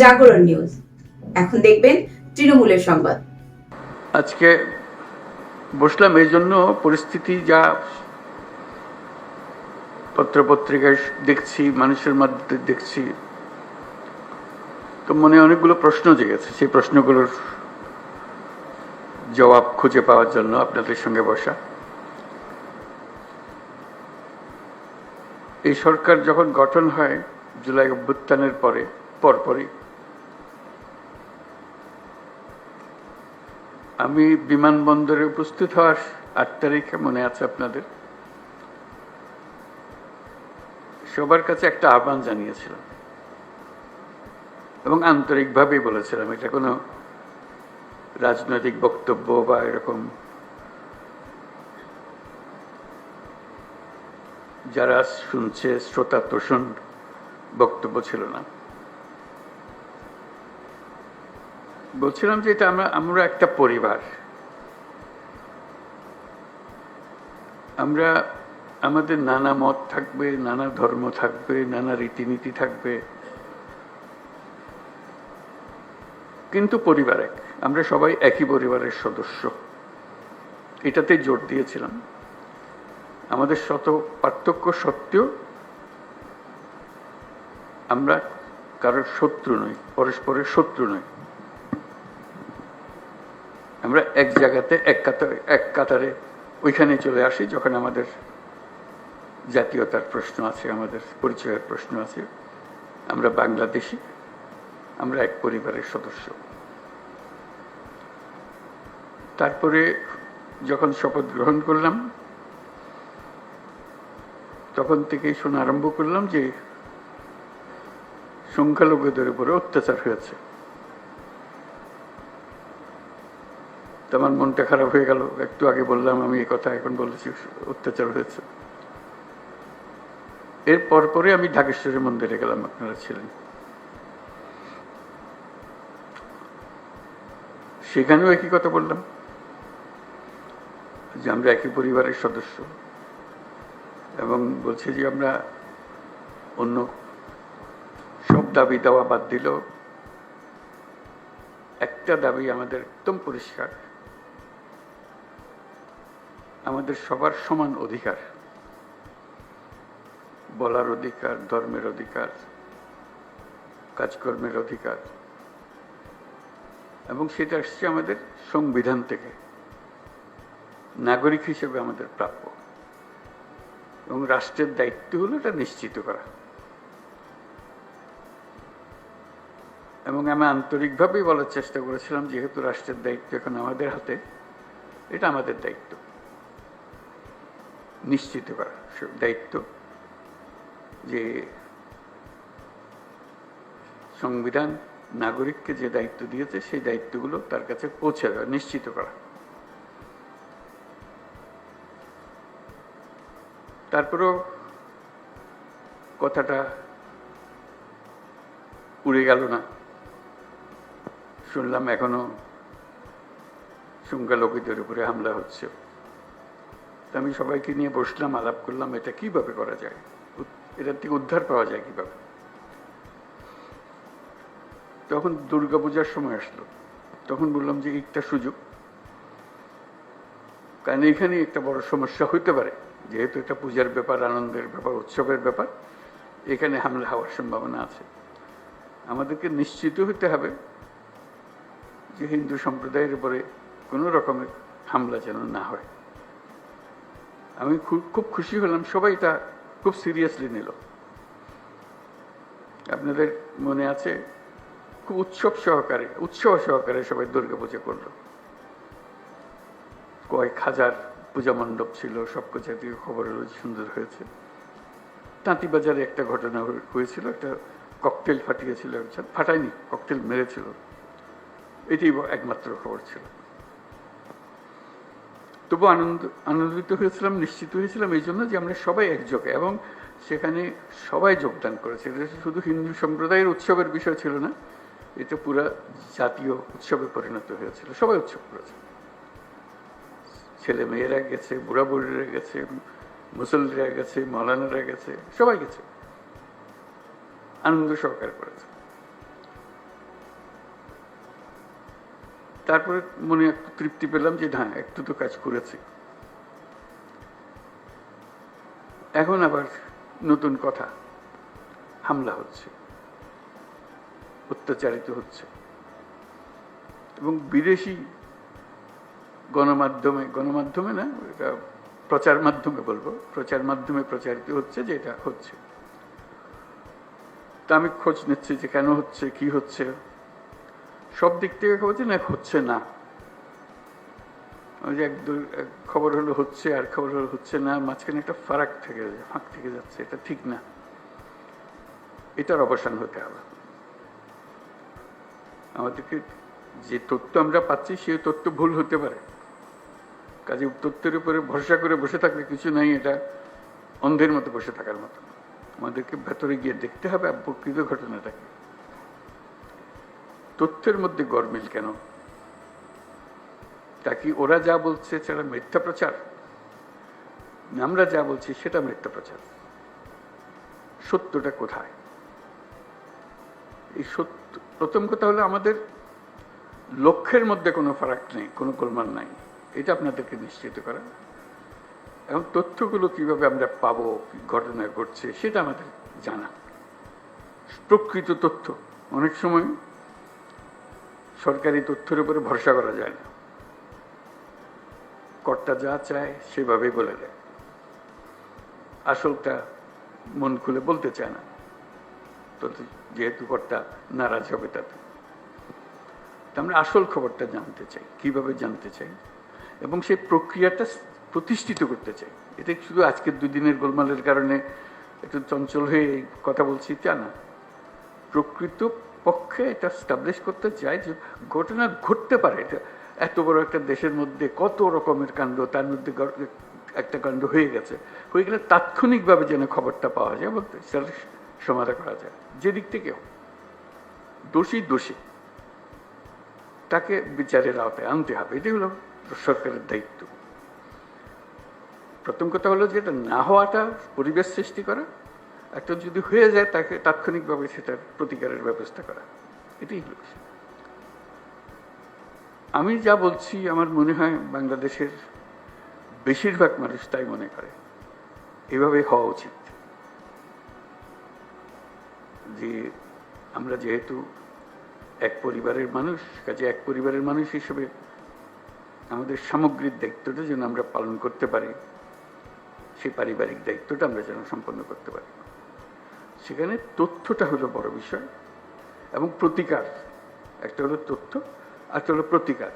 জাগরণ নিউজ। এখন দেখবেন তৃণমূলের সংবাদ। আজকে বসলাম এই জন্য পরিস্থিতি যা পত্রপত্রিকায় দেখছি, মানুষের মধ্যে দেখছি, তো মনে অনেকগুলো প্রশ্ন জেগেছে। সেই প্রশ্নগুলোর জবাব খুঁজে পাওয়ার জন্য আপনাদের সঙ্গে বসা। এই সরকার যখন গঠন হয়, জুলাই অভ্যুত্থানের পরে, পরপরই আমি বিমানবন্দরে উপস্থিত হওয়ার আট তারিখে মনে আছে আপনাদের। সবার কাছে একটা আহ্বান জানিয়েছিলাম। এবং আন্তরিকভাবেই বলেছিলাম, এটা কোনো রাজনৈতিক বক্তব্য বা এরকম। যারা শুনছে, শ্রোতা, তোষণ, বক্তব্য ছিল না। বলছিলাম যে এটা আমরা আমরা একটা পরিবার। আমরা, আমাদের নানা মত থাকবে, নানা ধর্ম থাকবে, নানা রীতিনীতি থাকবে। কিন্তু পরিবার এক। আমরা সবাই একই পরিবারের সদস্য। এটাতে জোর দিয়েছিলাম। আমাদের শত পার্থক্য সত্ত্বেও আমরা কারোর শত্রু নই, পরস্পরের শত্রু নই। আমরা এক জায়গাতে, এক কাতারে এক কাতারে ওইখানে চলে আসি যখন আমাদের জাতীয়তার প্রশ্ন আছে, আমাদের পরিচয়ের প্রশ্ন আছে। আমরা বাংলাদেশি, আমরা এক পরিবারের সদস্য। তারপরে যখন শপথ গ্রহণ করলাম, তখন থেকেই শোনা আরম্ভ করলাম যে সংখ্যালঘুদের উপরে অত্যাচার হয়েছে। আমার মনটা খারাপ হয়ে গেল। একটু আগে বললাম আমি এই কথা, এখন বলেছি, অত্যাচার হয়েছে। এর পরে আমি ঢাকেশ্বরী মন্দিরে গেলাম, আপনারা ছিলেন। সেখানেও একই কথা বললাম, যে আমরা একই পরিবারের সদস্য। এবং বলছি যে আমরা অন্য সব দাবি দেওয়া বাদ দিল একটা দাবি আমাদের একদম পরিষ্কার। আমাদের সবার সমান অধিকার। বলার অধিকার, ধর্মের অধিকার, কাজকর্মের অধিকার। এবং সেটা আসছে আমাদের সংবিধান থেকে। নাগরিক হিসেবে আমাদের প্রাপ্য। এবং রাষ্ট্রের দায়িত্ব হলো এটা নিশ্চিত করা। এবং আমি আন্তরিকভাবেই বলার চেষ্টা করেছিলাম, যেহেতু রাষ্ট্রের দায়িত্ব এখন আমাদের হাতে, এটা আমাদের দায়িত্ব। নিশ্চিত করা দায়িত্ব যে সংবিধান নাগরিককে যে দায়িত্ব দিয়েছে, সেই দায়িত্বগুলো তার কাছে পৌঁছে দেওয়া, নিশ্চিত করা। তারপরেও কথাটা উড়ে গেল না। শুনলাম এখনও সংখ্যালঘুদের উপরে হামলা হচ্ছে। আমি সবাইকে নিয়ে বসলাম, আলাপ করলাম, এটা কীভাবে করা যায়? এটার থেকে উদ্ধার পাওয়া যায় কীভাবে? তখন দুর্গাপূজার সময় আসলো। তখন বললাম যে, একটা সুযোগ। কারণ এখানে একটা বড় সমস্যা হইতে পারে, যেহেতু এটা পূজার ব্যাপার, আনন্দের ব্যাপার, উৎসবের ব্যাপার, এখানে হামলা হওয়ার সম্ভাবনা আছে। আমাদেরকে নিশ্চিত হতে হবে যে হিন্দু সম্প্রদায়ের উপরে কোনো রকমের হামলা যেন না হয়। আমি খুব খুশি হলাম। সবাই তা খুব সিরিয়াসলি নিল। আপনাদের মনে আছে? খুব উৎসব সহকারে উৎসব সহকারে সবাই দুর্গা দুর্গাপূজা করল। কয়েক হাজার পূজা মণ্ডপ ছিল সব জাতীয় খবর সুন্দর হয়েছে। তাঁতিবাজারে একটা ঘটনা হয়েছিল, একটা ককটেল ফাটিয়েছিল একজন। ফাটায়নি ককটেল মেরেছিল। এটি একমাত্র খবর ছিল। তবু আনন্দ, আনন্দিত হয়েছিলাম, নিশ্চিত হয়েছিলাম এই জন্য যে আমরা সবাই একযোগে এবং সেখানে সবাই যোগদান করেছে। এটা শুধু হিন্দু সম্প্রদায়ের উৎসবের বিষয় ছিল না, এটা পুরা জাতীয় উৎসবে পরিণত হয়েছিল। সবাই উৎসব করেছে। ছেলে মেয়েরা গেছে, বুড়া বুড়িরা গেছে, মুসল্লিরা গেছে, মৌলানারা গেছে, সবাই গেছে। আনন্দ সহকারে করেছে। তারপরে মনে একটু তৃপ্তি পেলাম যে না একটু তো কাজ করেছি। এখন আবার নতুন কথা। হামলা হচ্ছে। অত্যাচারিত হচ্ছে। এবং বিদেশি গণমাধ্যমে গণমাধ্যমে না, এটা প্রচার মাধ্যমে বলব, প্রচার মাধ্যমে প্রচারিত হচ্ছে যে এটা হচ্ছে। তা আমি খোঁজ নিচ্ছি যে কেন হচ্ছে, কি হচ্ছে। সব দিক থেকে খবর না, হচ্ছে না। ওই যে এক খবর হলো হচ্ছে, আর খবর হলো হচ্ছে না, মাঝখানে একটা ফারাক থেকে ফাঁক থেকে যাচ্ছে, এটা ঠিক না। এটার অবসান হতে হবে। আমাদেরকে যে তথ্য আমরা পাচ্ছি, সেই তথ্য ভুল হতে পারে। কাজে তথ্যের উপরে ভরসা করে বসে থাকলে কিছু নাই, এটা অন্ধের মতো বসে থাকার মতো। আমাদেরকে ভেতরে গিয়ে দেখতে হবে প্রকৃত ঘটনাটাকে। তথ্যের মধ্যে গরমিল কেন? তা কি ওরা যা বলছে সেটা মিথ্যা প্রচার? আমরা যা বলছি সেটা মিথ্যা প্রচার। সত্যটা কোথায়? এই সত্য, প্রথম কথা হলো আমাদের লক্ষ্যের মধ্যে কোনো ফারাক নেই, কোনো গোলমাল নাই। এটা আপনাদেরকে নিশ্চিত করা। এবং তথ্যগুলো কীভাবে আমরা পাবো ঘটনা ঘটছে, সেটা আমাদের জানা। প্রকৃত তথ্য। অনেক সময় সরকারি তথ্যের উপরে ভরসা করা যায় না। কর্তা যা চায় সেভাবেই বলে দেয়। আসলটা মন খুলে বলতে চায় না। তো যেহেতু কর্তা নারাজ হবে তাতে। আমরা আসল খবরটা জানতে চাই কীভাবে জানতে চাই এবং সেই প্রক্রিয়াটা প্রতিষ্ঠিত করতে চাই এটা শুধু আজকের দুই দিনের গোলমালের কারণে একটু চঞ্চল হয়ে কথা বলছি তা না। প্রকৃত পক্ষে এটা স্টাবলিশ করতে চাই যে ঘটনা ঘটতে পারে। এটা এত বড় একটা দেশের মধ্যে কত রকমের কাণ্ড, তার মধ্যে একটা কাণ্ড হয়ে গেছে। হয়ে গেলে তাৎক্ষণিকভাবে যেন খবরটা পাওয়া যায় এবং সেটা সমাধান করা যায়। যে দিক থেকে দোষী দোষী, তাকে বিচারের আওতায় আনতে হবে। এটাই হলো সরকারের দায়িত্ব। প্রথম কথা হলো যে এটা না হওয়াটা পরিবেশ সৃষ্টি করা একটা যদি হয়ে যায়, তাকে তাৎক্ষণিকভাবে সেটার প্রতিকারের ব্যবস্থা করা। এটাই হলো। আমি যা বলছি, আমার মনে হয় বাংলাদেশের বেশিরভাগ মানুষ তাই মনে করে। এভাবে হওয়া উচিত। যে আমরা যেহেতু এক পরিবারের মানুষ, কাজে এক পরিবারের মানুষ হিসেবে আমাদের সামগ্রিক দায়িত্বটা যেন আমরা পালন করতে পারি, সেই পারিবারিক দায়িত্বটা আমরা যেন সম্পন্ন করতে পারি। সেখানে তথ্যটা হলো বড় বিষয় এবং প্রতিকার। একটা হলো তথ্য একটা হলো প্রতিকার।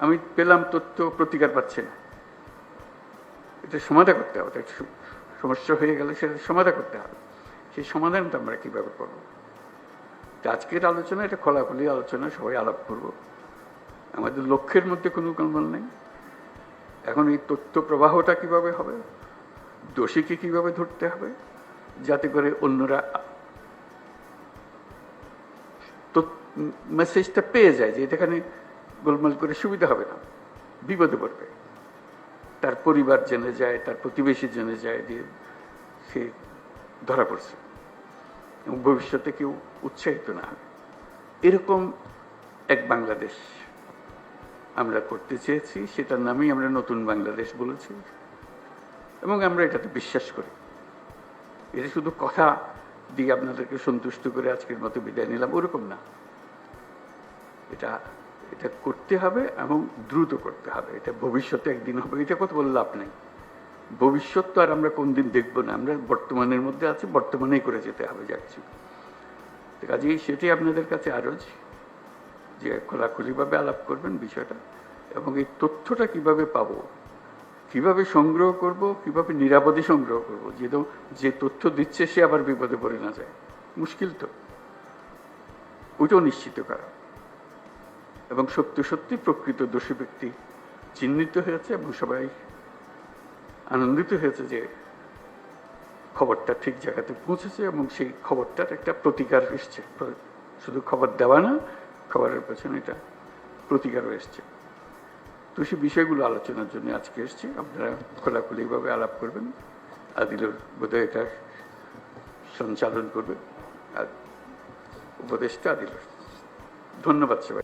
আমি পেলাম তথ্য, প্রতিকার পাচ্ছে না। এটা সমাধা করতে হবে, এটা সমস্যা হয়ে গেলে সেটা সমাধা করতে হবে। সেই সমাধানটা আমরা কীভাবে করব? আজকের আলোচনা, এটা খোলাখুলি আলোচনা, সবাই আলাপ করব। আমাদের লক্ষ্যের মধ্যে কোনো কলমল নেই। এখন এই তথ্য প্রবাহটা কীভাবে হবে? দোষীকে কীভাবে ধরতে হবে? যাতে করে অন্যরা তো মেসেজটা পেয়ে যায় যে এখানে গোলমাল করে সুবিধা হবে না, বিপদে পড়বে। তার পরিবার জেনে যায়, তার প্রতিবেশী জেনে যায় যে সে ধরা পড়ছে এবং ভবিষ্যতে কেউ উৎসাহিত না হবে। এরকম এক বাংলাদেশ আমরা করতে চেয়েছি, সেটার নামেই আমরা নতুন বাংলাদেশ বলেছি এবং আমরা এটাতে বিশ্বাস করি। এটা শুধু কথা দিয়ে আপনাদেরকে সন্তুষ্ট করে আজকের মতো বিদায় নিলাম। ওরকম না। এটা এটা করতে হবে এবং দ্রুত করতে হবে। এটা ভবিষ্যতে একদিন হবে, এটা কথা বলে লাভ নেই। ভবিষ্যৎ তো আর আমরা কোন দিন দেখব না। আমরা বর্তমানের মধ্যে আছি, বর্তমানেই করে যেতে হবে যা কিছু। তো কাজেই সেটাই আপনাদের কাছে আরজ যে খোলাখুলিভাবে আলাপ করবেন বিষয়টা এবং এই তথ্যটা কীভাবে পাবো কীভাবে সংগ্রহ করব, কীভাবে নিরাপদে সংগ্রহ করব? যে যে তথ্য দিচ্ছে, সে আবার বিপদে পড়ে না যায়। মুশকিল তো। ওইটাও নিশ্চিত করা। এবং সত্যি সত্যি প্রকৃত দোষী ব্যক্তি চিহ্নিত হয়েছে এবং সবাই আনন্দিত হয়েছে যে খবরটা ঠিক জায়গাতে পৌঁছেছে এবং সেই খবরটার একটা প্রতিকার এসছে। শুধু খবর দেওয়া না, খবরের পেছনে এটা প্রতিকারও এসছে। তো সেই বিষয়গুলো আলোচনার জন্য আজকে এসছি। আপনারা খোলাখুলিভাবে আলাপ করবেন। আদিলুর বোধহয় এটা সঞ্চালন করবে। আর উপদেশটা আদিলুর ধন্যবাদ সবাই